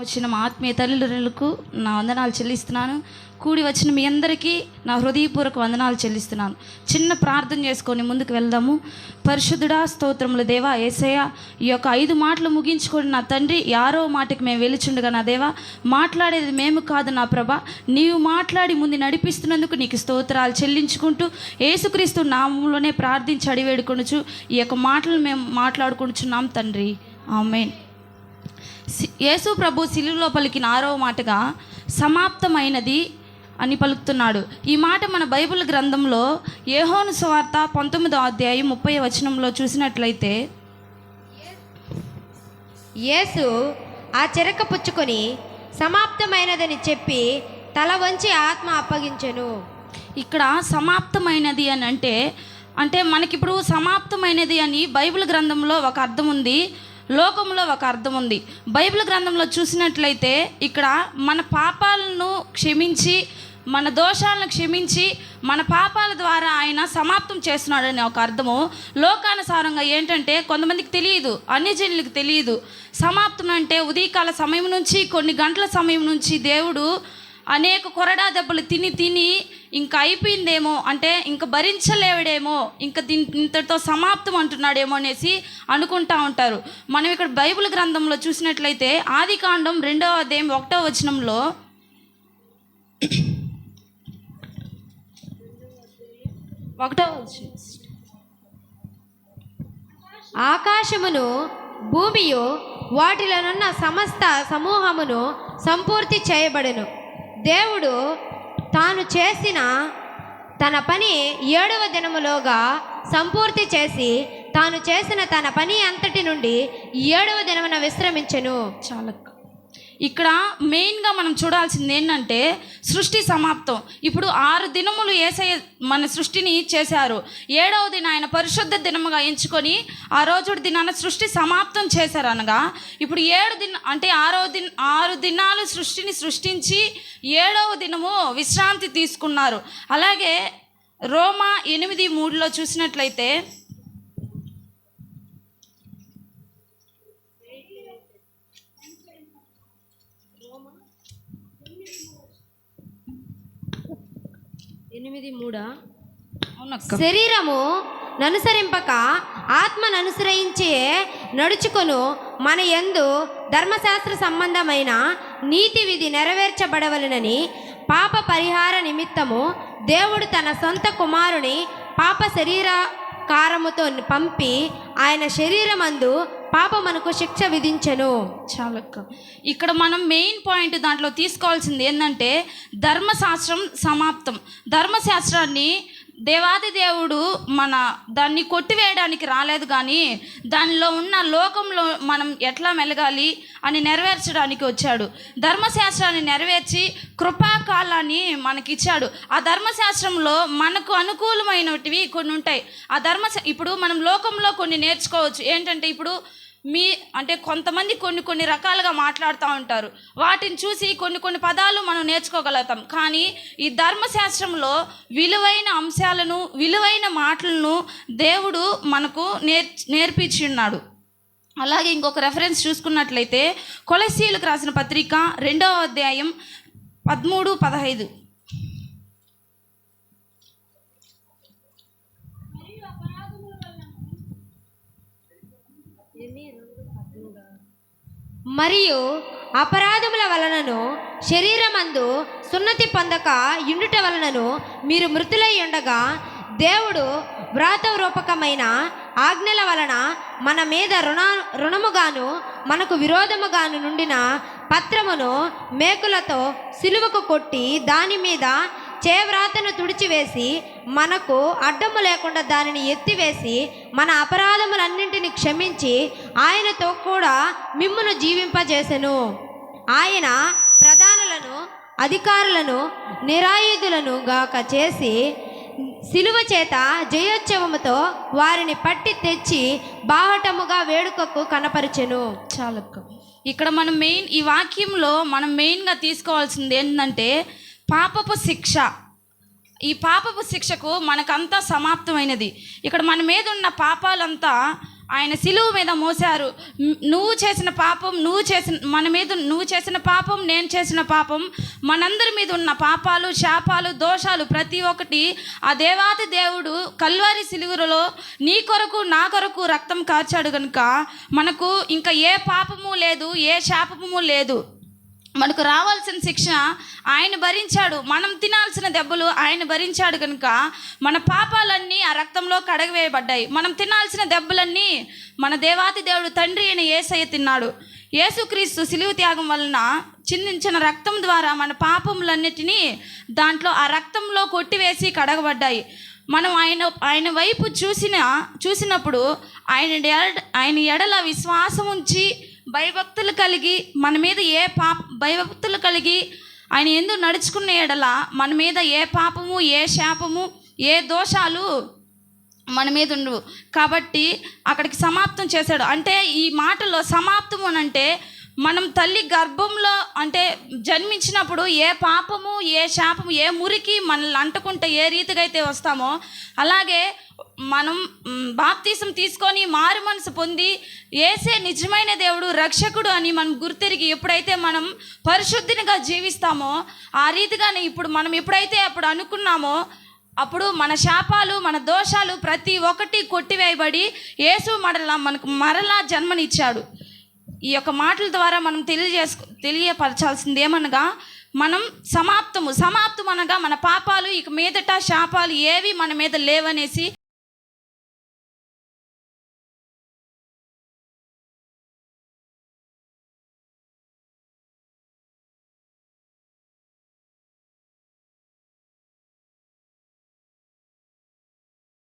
వచ్చిన మా ఆత్మీయ తల్లిదండ్రులకు నా వందనాలు చెల్లిస్తున్నాను. కూడి వచ్చిన మీ అందరికీ నా హృదయపూర్వక వందనాలు చెల్లిస్తున్నాను. చిన్న ప్రార్థన చేసుకొని ముందుకు వెళ్దాము. పరిశుద్ధుడా స్తోత్రములు దేవా ఏసయ్య ఈ యొక్క ఐదు మాటలు ముగించుకొని నా తండ్రి యారో మాటకి మేము వెలుచుండగా నా దేవా మాట్లాడేది మేము కాదు నా ప్రభ. నీవు మాట్లాడి ముందు నడిపిస్తున్నందుకు నీకు స్తోత్రాలు చెల్లించుకుంటూ ఏసుక్రీస్తు నామంలోనే ప్రార్థించి అడివేడుకొనుచు ఈ యొక్క మాటలు మేము మాట్లాడుకుంటున్నాం తండ్రి. ఆమెన్. యేసు ప్రభు శిలువలో పలికిన ఆరవ మాటగా సమాప్తమైనది అని పలుకుతున్నాడు. ఈ మాట మన బైబిల్ గ్రంథంలో ఏహోను సువార్త పంతొమ్మిదో అధ్యాయం ముప్పై వచనంలో చూసినట్లయితే యేసు ఆ చెరక పుచ్చుకొని సమాప్తమైనదని చెప్పి తల వంచి ఆత్మ అప్పగించెను. ఇక్కడ సమాప్తమైనది అని అంటే అంటే మనకిప్పుడు సమాప్తమైనది అని బైబిల్ గ్రంథంలో ఒక అర్థం ఉంది లోకంలో ఒక అర్థం ఉంది. బైబిల్ గ్రంథంలో చూసినట్లయితే ఇక్కడ మన పాపాలను క్షమించి మన దోషాలను క్షమించి మన పాపాల ద్వారా ఆయన సమాప్తం చేస్తున్నాడనే ఒక అర్థము. లోకానుసారంగా ఏంటంటే కొంతమందికి తెలియదు అన్యజనులకు తెలియదు. సమాప్తం అంటే ఉదయకాల సమయం నుంచి కొన్ని గంటల సమయం నుంచి దేవుడు అనేక కొరడా దెబ్బలు తిని తిని ఇంకా అయిపోయిందేమో అంటే ఇంకా భరించలేవడేమో ఇంకా దీని ఇంతటితో సమాప్తం అంటున్నాడేమో అనేసి అనుకుంటా ఉంటారు. మనం ఇక్కడ బైబిల్ గ్రంథంలో చూసినట్లయితే ఆది కాండం రెండవ అధ్యాయం ఒకటో వచనంలో ఒకటో వచనం. ఆకాశమును భూమియు వాటిలోనున్న సమస్త సమూహమును సంపూర్తి చేయబడను. దేవుడు తాను చేసిన తన పని ఏడవ దినములోగా సంపూర్తి చేసి తాను చేసిన తన పని అంతటి నుండి ఏడవ దినమున విశ్రమించెను. చాలా ఇక్కడ మెయిన్గా మనం చూడాల్సింది ఏంటంటే సృష్టి సమాప్తం. ఇప్పుడు ఆరు దినములు ఏసై మన సృష్టిని చేశారు. ఏడవది ఆయన పరిశుద్ధ దినముగా ఎంచుకొని ఆ రోజు దినాన సృష్టి సమాప్తం చేశారు అనగా ఇప్పుడు ఏడు దిన అంటే ఆరో దిన ఆరు దినాలు సృష్టిని సృష్టించి ఏడవ దినము విశ్రాంతి తీసుకున్నారు. అలాగే రోమా ఎనిమిది మూడులో చూసినట్లయితే ఎనిమిది మూడా? శరీరము ననుసరింపక ఆత్మను అనుసరించి నడుచుకొను మన యందు ధర్మశాస్త్ర సంబంధమైన నీతి విధి నెరవేర్చబడవలనని పాప పరిహార నిమిత్తము దేవుడు తన సొంత కుమారుని పాప శరీర కారముతో పంపి ఆయన శరీరమందు పాపమనకు శిక్ష విధించెను. చాలక్క. ఇక్కడ మనం మెయిన్ పాయింట్ దాంట్లో తీసుకోవాల్సింది ఏంటంటే ధర్మశాస్త్రం సమాప్తం. ధర్మశాస్త్రాన్ని దేవాది దేవుడు మన దాన్ని కొట్టివేయడానికి రాలేదు కానీ దానిలో ఉన్న లోకంలో మనం ఎట్లా మెలగాలి అని నెరవేర్చడానికి వచ్చాడు. ధర్మశాస్త్రాన్ని నెరవేర్చి కృపాకాలాన్ని మనకిచ్చాడు. ఆ ధర్మశాస్త్రంలో మనకు అనుకూలమైనటివి కొన్ని ఉంటాయి ఆ ధర్మ ఇప్పుడు మనం లోకంలో కొన్ని నేర్చుకోవచ్చు. ఏంటంటే ఇప్పుడు మీ అంటే కొంతమంది కొన్ని కొన్ని రకాలుగా మాట్లాడుతూ ఉంటారు. వాటిని చూసి కొన్ని కొన్ని పదాలు మనం నేర్చుకోగలుగుతాం. కానీ ఈ ధర్మశాస్త్రంలో విలువైన అంశాలను విలువైన మాటలను దేవుడు మనకు నేర్ నేర్పించి ఉన్నాడు అలాగే ఇంకొక రెఫరెన్స్ చూసుకున్నట్లయితే కొలసీలకు రాసిన పత్రిక రెండవ అధ్యాయం పదమూడు పదహైదు. మరియు అపరాధముల వలనను శరీరమందు సున్నతి పొందక ఇండుట వలనను మీరు మృతులై ఉండగా దేవుడు వ్రాతరూపకమైన ఆజ్ఞల వలన మన మీద రుణ రుణముగాను మనకు విరోధముగాను నుండిన పత్రమును మేకులతో సిలువకు కొట్టి దాని మీద చేవ్రాతను తుడిచివేసి మనకు అడ్డము లేకుండా దానిని ఎత్తివేసి మన అపరాధములన్నింటిని క్షమించి ఆయనతో కూడా మిమ్మును జీవింపజేసెను. ఆయన ప్రధానులను అధికారులను నిరాయుధులను గాక చేసి సిలువ చేత జయోత్సవముతో వారిని పట్టి తెచ్చి బాహటముగా వేడుకకు కనపరిచెను. చాలక్క. ఇక్కడ మనం మెయిన్ ఈ వాక్యంలో మనం మెయిన్గా తీసుకోవాల్సింది ఏంటంటే పాపపు శిక్ష. ఈ పాపపు శిక్షకు మనకంతా సమాప్తమైనది. ఇక్కడ మన మీద ఉన్న పాపాలంతా ఆయన సిలువు మీద మోసారు నువ్వు చేసిన పాపం నువ్వు చేసిన మన మీద నువ్వు చేసిన పాపం నేను చేసిన పాపం మనందరి మీద ఉన్న పాపాలు శాపాలు దోషాలు ప్రతి ఒక్కటి ఆ దేవాది దేవుడు కల్వారి సిలువులలో నీ కొరకు నా కొరకు రక్తం కార్చాడు కనుక మనకు ఇంకా ఏ పాపము లేదు ఏ శాపము లేదు. మనకు రావాల్సిన శిక్ష ఆయన భరించాడు. మనం తినాల్సిన దెబ్బలు ఆయన భరించాడు కనుక మన పాపాలన్నీ ఆ రక్తంలో కడగవేయబడ్డాయి. మనం తినాల్సిన దెబ్బలన్నీ మన దేవాతి దేవుడు తండ్రి అయిన ఏసయ్య తిన్నాడు. యేసుక్రీస్తు సిలువు త్యాగం వలన చిందించిన రక్తం ద్వారా మన పాపములన్నిటినీ దాంట్లో ఆ రక్తంలో కొట్టివేసి కడగబడ్డాయి. మనం ఆయన ఆయన వైపు చూసిన చూసినప్పుడు ఆయన ఎడ- ఆయన ఎడల విశ్వాసం ఉంచి భయభక్తులు కలిగి మన మీద ఏ పాప భయభక్తులు కలిగి ఆయన ఎందుకు నడుచుకున్న ఎడల మన మీద ఏ పాపము ఏ శాపము ఏ దోషాలు మన మీద ఉండవు. కాబట్టి అక్కడికి సమాప్తం చేశాడు. అంటే ఈ మాటలో సమాప్తం అని అంటే మనం తల్లి గర్భంలో అంటే జన్మించినప్పుడు ఏ పాపము ఏ శాపము ఏ మురికి మనల్ని అంటుకుంటే ఏ రీతిగా అయితే వస్తామో అలాగే మనం బాప్తీసం తీసుకొని మారు మనసు పొంది ఏసే నిజమైన దేవుడు రక్షకుడు అని మనం గుర్తిరిగి ఎప్పుడైతే మనం పరిశుద్ధినిగా జీవిస్తామో ఆ రీతిగానే ఇప్పుడు మనం ఎప్పుడైతే అప్పుడు అనుకున్నామో అప్పుడు మన శాపాలు మన దోషాలు ప్రతి ఒక్కటి కొట్టివేయబడి యేసు మరలా మనకు మరలా జన్మనిచ్చాడు. ఈ యొక్క మాటల ద్వారా మనం తెలియజేసుకు తెలియపరచాల్సింది ఏమనగా మనం సమాప్తము సమాప్తం అనగా మన పాపాలు ఇక మీదట శాపాలు ఏవి మన మీద లేవనేసి